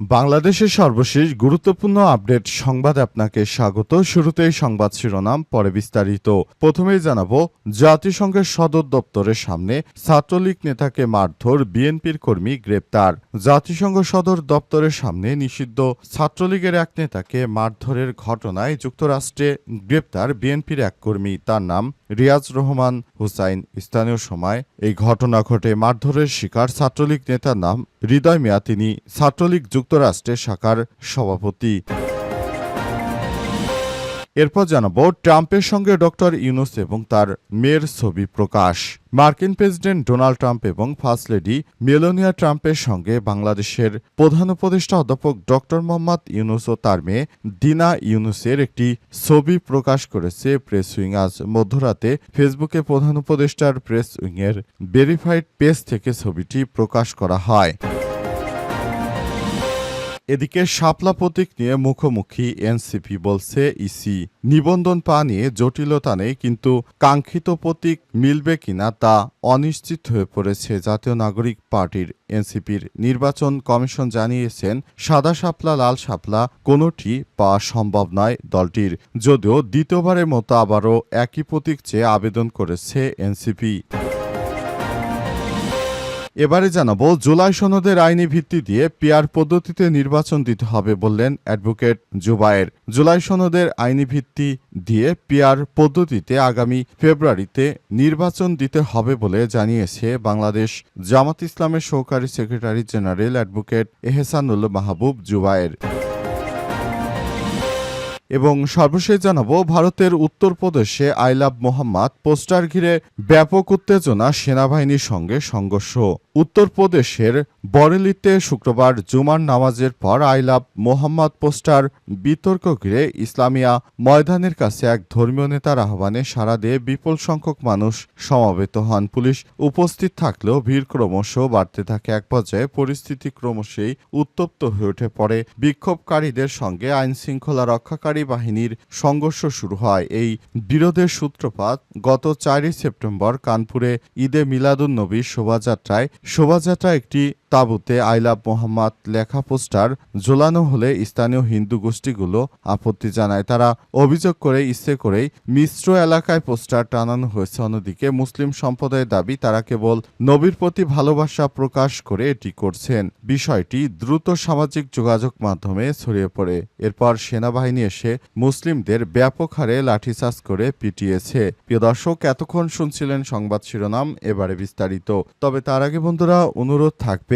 বাংলাদেশের সর্বশেষ গুরুত্বপূর্ণ আপডেট সংবাদ আপনাকে স্বাগত। শুরুতেই সংবাদ শিরোনাম, পরে বিস্তারিত। প্রথমেই জানাব, জাতিসংঘের সদর দপ্তরের সামনে ছাত্রলীগ নেতাকে মারধর বিএনপির কর্মী গ্রেপ্তার। জাতিসংঘ সদর দপ্তরের সামনে নিষিদ্ধ ছাত্রলীগের এক নেতাকে মারধরের ঘটনায় যুক্তরাষ্ট্রে গ্রেপ্তার বিএনপির এক কর্মী। তার নাম রিয়াজ রহমান হুসাইন। স্থানীয় সময় এই ঘটনা ঘটে। মারধরের শিকার ছাত্রলীগ নেতার নাম হৃদয় মিয়া তিনি ছাত্রলীগ যুক্তরাষ্ট্রের শাখার সভাপতি। এরপর জানাব, ট্রাম্পের সঙ্গে ডক্টর ইউনুস এবং তার মেয়ের ছবি প্রকাশ। মার্কিন প্রেসিডেন্ট ডোনাল্ড ট্রাম্প এবং ফার্স্ট লেডি মেলোনিয়া ট্রাম্পের সঙ্গে বাংলাদেশের প্রধান উপদেষ্টা অধ্যাপক ডক্টর মোহাম্মদ ইউনুস ও তার মেয়ে দিনা ইউনুসের একটি ছবি প্রকাশ করেছে প্রেস উইং। আজ মধ্যরাতে ফেসবুকে প্রধান উপদেষ্টার প্রেস উইংয়ের ভেরিফাইড পেজ থেকে ছবিটি প্রকাশ করা হয়। এদিকে শাপলা প্রতীক নিয়ে মুখোমুখি এনসিপি বলছে ইসি। নিবন্ধন পা নিয়ে জটিলতা নেই, কিন্তু কাঙ্ক্ষিত প্রতীক মিলবে কিনা তা অনিশ্চিত হয়ে পড়েছে জাতীয় নাগরিক পার্টির এনসিপির নির্বাচন কমিশন জানিয়েছেন, সাদা শাপলা, লাল শাপলা কোনোটি পাওয়া সম্ভব নয় দলটির। যদিও দ্বিতীয়বারের মতো আবারও একই প্রতীক চেয়ে আবেদন করেছে এনসিপি। এবারে জানাব, জুলাই সনদের আইনি ভিত্তি দিয়ে পিয়ার পদ্ধতিতে নির্বাচন দিতে হবে বললেন অ্যাডভোকেট জুবায়ের। জুলাই সনদের আইনি ভিত্তি দিয়ে পিয়ার পদ্ধতিতে আগামী ফেব্রুয়ারিতে নির্বাচন দিতে হবে বলে জানিয়েছে বাংলাদেশ জামাত ইসলামের সহকারী secretary general advocate Ehsanul Mahbub Zubair. এবং সর্বশেষ জানাব, ভারতের উত্তরপ্রদেশে আইলাভ মোহাম্মদ পোস্টার ঘিরে ব্যাপক উত্তেজনা সেনাবাহিনীর সঙ্গে সংঘর্ষ। উত্তরপ্রদেশের বরেলিতে শুক্রবার জুমার নামাজের পর আইলাভ মোহাম্মদ পোস্টার বিতর্ক ঘিরে ইসলামিয়া ময়দানের কাছে এক ধর্মীয় নেতার আহ্বানে সাড়া দিয়ে বিপুল সংখ্যক মানুষ সমাবেত হন। পুলিশ উপস্থিত থাকলেও ভিড় ক্রমশ বাড়তে থাকে। এক পর্যায়ে পরিস্থিতি ক্রমশই উত্তপ্ত হয়ে উঠে পড়ে। বিক্ষোভকারীদের সঙ্গে আইন শৃঙ্খলা রক্ষাকারী বাহিনীর সংঘর্ষ শুরু হয়। এই বিরোধের সূত্রপাত গত চারই সেপ্টেম্বর কানপুরে ঈদে মিলাদুন নবীর শোভাযাত্রায় শোভাযাত্রা একটি তাঁবুতে আইলাভ মোহাম্মদ লেখা পোস্টার ঝোলানো হলে স্থানীয় হিন্দু গোষ্ঠীগুলো আপত্তি জানায়। তারা অভিযোগ করে, ইচ্ছে করেই মিশ্র এলাকায় পোস্টার টানানো হয়েছে। অন্যদিকে মুসলিম সম্প্রদায়ের দাবি, তারা কেবল নবীর প্রতি ভালোবাসা প্রকাশ করে এটি করছেন। বিষয়টি দ্রুত সামাজিক যোগাযোগ মাধ্যমে ছড়িয়ে পড়ে। এরপর সেনাবাহিনী এসে মুসলিমদের ব্যাপক হারে লাঠিচার্জ করে পিটিয়েছে। প্রিয় দর্শক, এতক্ষণ শুনছিলেন সংবাদ শিরোনাম, এবারে বিস্তারিত। তবে তার আগে বন্ধুরা, অনুরোধ থাকবে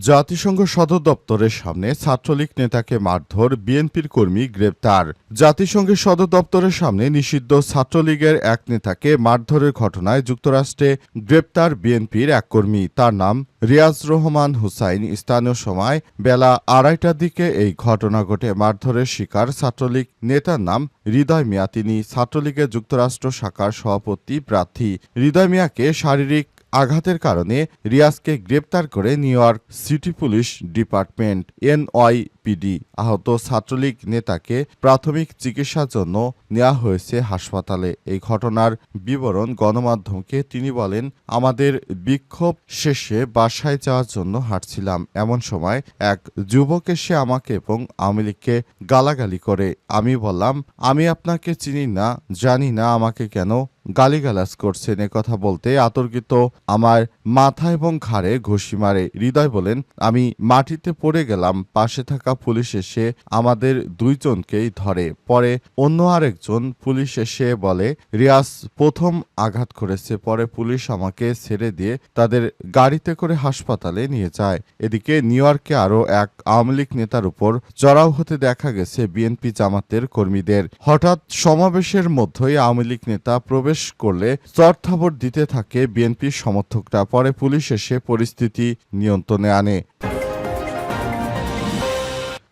জাতিসংঘ সদর দপ্তরের সামনে ছাত্রলীগ নেতাকে মারধর বিএনপির কর্মী গ্রেপ্তার। জাতিসংঘের সদর দপ্তরের সামনে নিষিদ্ধ ছাত্রলীগের এক নেতাকে মারধরের ঘটনায় যুক্তরাষ্ট্রে গ্রেপ্তার বিএনপির এক কর্মী। তার নাম রিয়াজ রহমান হুসাইন। স্থানীয় সময় বেলা আড়াইটার দিকে এই ঘটনা ঘটে। মারধরের শিকার ছাত্রলীগ নেতার নাম হৃদয় মিয়া। তিনি ছাত্রলীগের যুক্তরাষ্ট্র শাখার সভাপতি প্রার্থী। হৃদয় মিয়াকে শারীরিক আঘাতের কারণে রিয়াজকে গ্রেপ্তার করে New York city police department NYPD আহত ছাত্রলীগ নেতাকে প্রাথমিক চিকিৎসার জন্য নেওয়া হয়েছে হাসপাতালে। এই ঘটনার বিবরণ গণমাধ্যমকে তিনি বলেন, আমাদের বিক্ষোভ শেষে বাসায় যাওয়ার জন্য হাঁটছিলাম। এমন সময় এক যুবক এসে আমাকে এবং আওয়ামী লীগকে গালাগালি করে। আমি বললাম, আমি আপনাকে চিনি না, জানি না আমাকে কেন গালিগালাজ করছেন। কথা বলতে আতর্কিত আমার মাথা এবং ঘাড়ে ঘুষি মারে। হৃদয় বলেন, আমি মাটিতে পড়ে গেলাম, পাশে থাকা পুলিশ এসে আমাদের দুইজনকেই ধরে। পরে অন্য আরেকজন পুলিশ এসে বলে, রিয়াজ প্রথম আঘাত করেছে, পরে পুলিশ আমাকে ছেড়ে দিয়ে তাদের গাড়িতে করে হাসপাতালে নিয়ে যায়। এদিকে নিউ ইয়র্কে আরও এক আওয়ামী লীগ নেতার উপর চড়াও হতে দেখা গেছে বিএনপি জামাতের কর্মীদের। হঠাৎ সমাবেশের মধ্যেই আওয়ামী লীগ নেতা প্রবেশ করলে চরথাবর দিতে থাকে বিএনপির সমর্থকরা। পরে পুলিশ এসে পরিস্থিতি নিয়ন্ত্রণে আনে।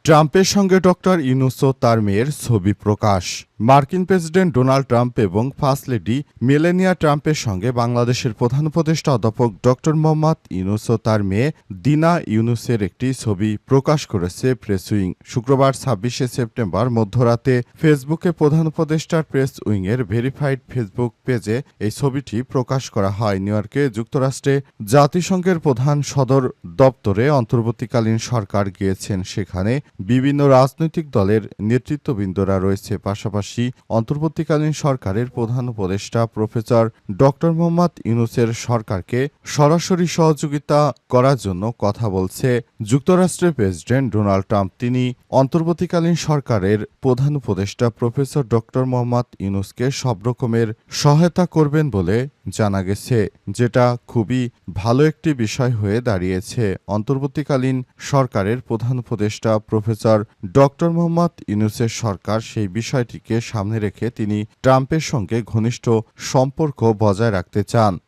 ট্রাম্পের সঙ্গে ডক্টর ইউনুসো তার মেয়ের ছবি প্রকাশ। মার্কিন প্রেসিডেন্ট ডোনাল্ড ট্রাম্প এবং ফার্স্ট লেডি মেলেনিয়া ট্রাম্পের সঙ্গে বাংলাদেশের প্রধান উপদেষ্টা অধ্যাপক ডক্টর মোহাম্মদ ইউনুসো তার মেয়ে দিনা ইউনুসের একটি ছবি প্রকাশ করেছে প্রেস উইং। শুক্রবার ছাব্বিশে সেপ্টেম্বর মধ্যরাতে ফেসবুকে প্রধান উপদেষ্টার প্রেস উইংয়ের ভেরিফাইড ফেসবুক পেজে এই ছবিটি প্রকাশ করা হয়। নিউ ইয়র্কে যুক্তরাষ্ট্রে জাতিসংঘের প্রধান সদর দপ্তরে অন্তর্বর্তীকালীন সরকার গিয়েছেন। সেখানে বিভিন্ন রাজনৈতিক দলের নেতৃত্ববৃন্দরা রয়েছে। পাশাপাশি অন্তর্বর্তীকালীন সরকারের প্রধান উপদেষ্টা প্রফেসর ডক্টর মোহাম্মদ ইউনুসের সরকারকে সরাসরি সহযোগিতা করার জন্য কথা বলছে যুক্তরাষ্ট্রের প্রেসিডেন্ট ডোনাল্ড ট্রাম্প। তিনি অন্তর্বর্তীকালীন সরকারের প্রধান উপদেষ্টা প্রফেসর ডক্টর মোহাম্মদ ইউনুসকে সব রকমের সহায়তা করবেন বলে জানা গেছে, যেটা খুবই ভালো একটি বিষয় হয়ে দাঁড়িয়েছে। অন্তর্বর্তীকালীন সরকারের প্রধান উপদেষ্টা প্রফেসর ডক্টর মোহাম্মদ ইউনুসের সরকার সেই বিষয়টিকে সামনে রেখে তিনি ট্রাম্পের সঙ্গে ঘনিষ্ঠ সম্পর্ক বজায় রাখতে চান।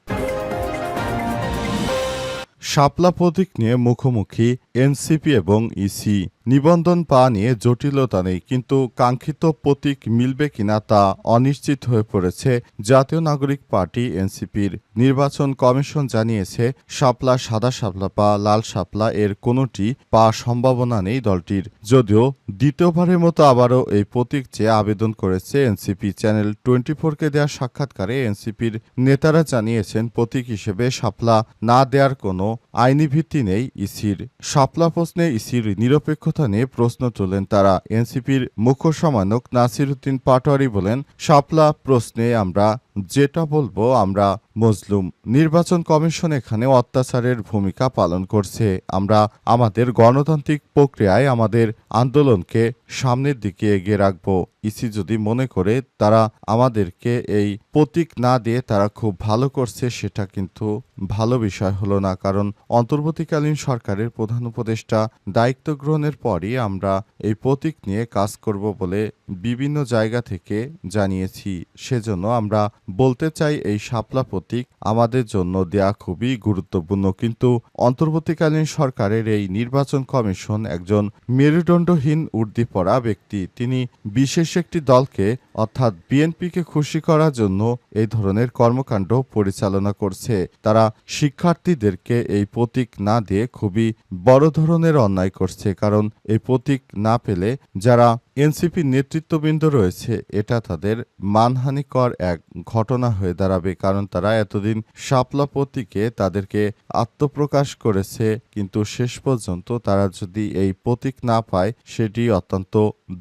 শাপলা প্রতীক নিয়ে মুখোমুখি এনসিপি এবং ইসি নিবন্ধন পাওয়া নিয়ে জটিলতা নেই, কিন্তু কাঙ্ক্ষিত প্রতীক মিলবে কিনা তা অনিশ্চিত হয়ে পড়েছে জাতীয় নাগরিক পার্টি এনসিপির। নির্বাচন কমিশন জানিয়েছে, শাপলা সাদা শাপলা পা লাল শাপলা এর কোনোটি পা সম্ভাবনা নেই দলটির। যদিও দ্বিতীয়বারের মতো আবারও এই প্রতীক চেয়ে আবেদন করেছে এনসিপি। চ্যানেল টোয়েন্টি ফোরকে দেওয়া সাক্ষাৎকারে এনসিপির নেতারা জানিয়েছেন, প্রতীক হিসেবে শাপলা না দেওয়ার কোনো আইনি ভিত্তি নেই ইসির। শাপলা প্রশ্নে ইসির নিরপেক্ষতা নিয়ে প্রশ্ন তোলেন তারা। এনসিপির মুখ্য সমানক নাসির উদ্দিন পাটোয়ারি বলেন শাপলা প্রশ্নে আমরা যেটা বলব, আমরা মজলুম নির্বাচন কমিশন এখানে অত্যাচারের ভূমিকা পালন করছে। আমরা আমাদের গণতান্ত্রিক প্রক্রিয়ায় আমাদের আন্দোলনকে সামনের দিকে এগিয়ে রাখব। ইসি যদি মনে করে, তারা আমাদেরকে এই প্রতীক না দিয়ে তারা খুব ভালো করছে, সেটা কিন্তু ভালো বিষয় হলো না। কারণ অন্তর্বর্তীকালীন সরকারের প্রধান উপদেষ্টা দায়িত্ব গ্রহণের পরই আমরা এই প্রতীক নিয়ে কাজ করব বলে বিভিন্ন জায়গা থেকে জানিয়েছি। সেজন্য আমরা বলতে চাই এই শাপলা প্রতীক আমাদের জন্য দেয়া খুবই গুরুত্বপূর্ণ। কিন্তু অন্তর্বর্তীকালীন সরকারের এই নির্বাচন কমিশন একজন মেরুদণ্ডহীন উর্দি পড়া ব্যক্তি। তিনি বিশেষ একটি দলকে, অর্থাৎ বিএনপিকে খুশি করার জন্য এই ধরনের কর্মকাণ্ড পরিচালনা করছে। তারা শিক্ষার্থীদেরকে এই প্রতীক না দিয়ে খুবই বড় ধরনের অন্যায় করছে, কারণ এই প্রতীক না পেলে যারা এনসিপি নেতৃত্ববৃন্দ রয়েছে, এটা তাদের মানহানিকর এক ঘটনা হয়ে দাঁড়াবে, কারণ তারা এতদিন শাপলা প্রতীকে তাদেরকে আত্মপ্রকাশ করেছে, কিন্তু শেষ পর্যন্ত তারা যদি এই প্রতীক না পায়, সেটি অত্যন্ত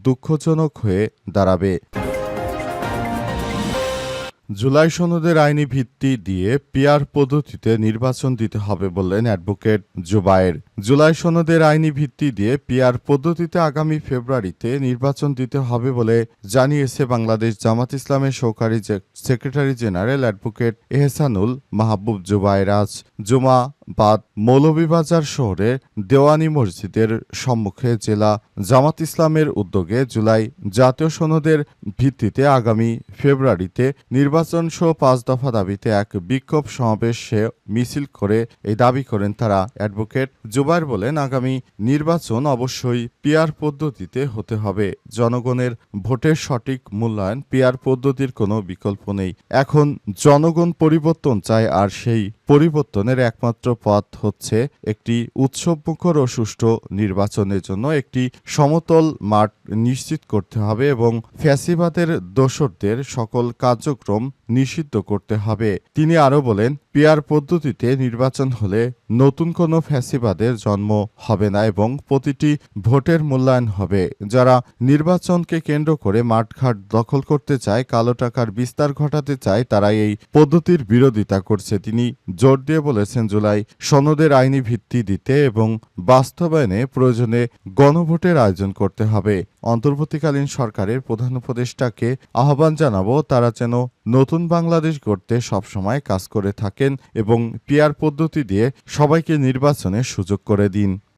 দুঃখজনক হয়ে দাঁড়াবে। জুলাই সনদের আইনি ভিত্তি দিয়ে পিয়ার পদ্ধতিতে নির্বাচন দিতে হবে বললেন অ্যাডভোকেট জুবায়ের। জুলাই সনদের আইনি ভিত্তি দিয়ে পিয়ার পদ্ধতিতে আগামী ফেব্রুয়ারিতে নির্বাচন দিতে হবে বলে জানিয়েছে বাংলাদেশ জামাত ইসলামের সহকারী secretary general advocate Ehsanul Mahbub Zubair. আজ জুমা বাদ মৌলভীবাজার শহরে দেওয়ানি মসজিদের সম্মুখে জেলা জামাত ইসলামের উদ্যোগে জুলাই জাতীয় সনদের ভিত্তিতে আগামী ফেব্রুয়ারিতে নির্বাচন সহ পাঁচ দফা দাবিতে এক বিক্ষোভ সমাবেশে মিছিল করে এই দাবি করেন তারা। অ্যাডভোকেট জুবাইর বলেন, আগামী নির্বাচন অবশ্যই পিয়ার পদ্ধতিতে হতে হবে। জনগণের ভোটের সঠিক মূল্যায়ন পিয়ার পদ্ধতির কোনো বিকল্প নেই। এখন জনগণ পরিবর্তন চায় আর সেই পরিবর্তনের একমাত্র পথ হচ্ছে একটি উৎসবমুখর ও সুষ্ঠু নির্বাচনের জন্য একটি সমতল মাঠ নিশ্চিত করতে হবে এবং ফ্যাসিবাদের দোসরদের সকল কার্যক্রম নিষিদ্ধ করতে হবে। তিনি আরও বলেন, পিয়ার পদ্ধতিতে নির্বাচন হলে নতুন কোনো ফ্যাসিবাদের জন্ম হবে না এবং প্রতিটি ভোটের মূল্যায়ন হবে। যারা নির্বাচনকে কেন্দ্র করে মাঠঘাট দখল করতে চায়, কালো টাকার বিস্তার ঘটাতে চায় তারা এই পদ্ধতির বিরোধিতা করছে। তিনি জোর দিয়ে বলেছেন, জুলাই সনদের আইনি ভিত্তি দিতে এবং বাস্তবায়নে প্রয়োজনে গণভোটের আয়োজন করতে হবে। অন্তর্বর্তীকালীন সরকারের প্রধান উপদেষ্টাকে আহ্বান জানাব, তারা যেন নতুন বাংলাদেশ গড়তে সবসময় কাজ করে থাকেন এবং পিয়ার পদ্ধতি দিয়ে সবাইকে নির্বাচনের সুযোগ করে দিন।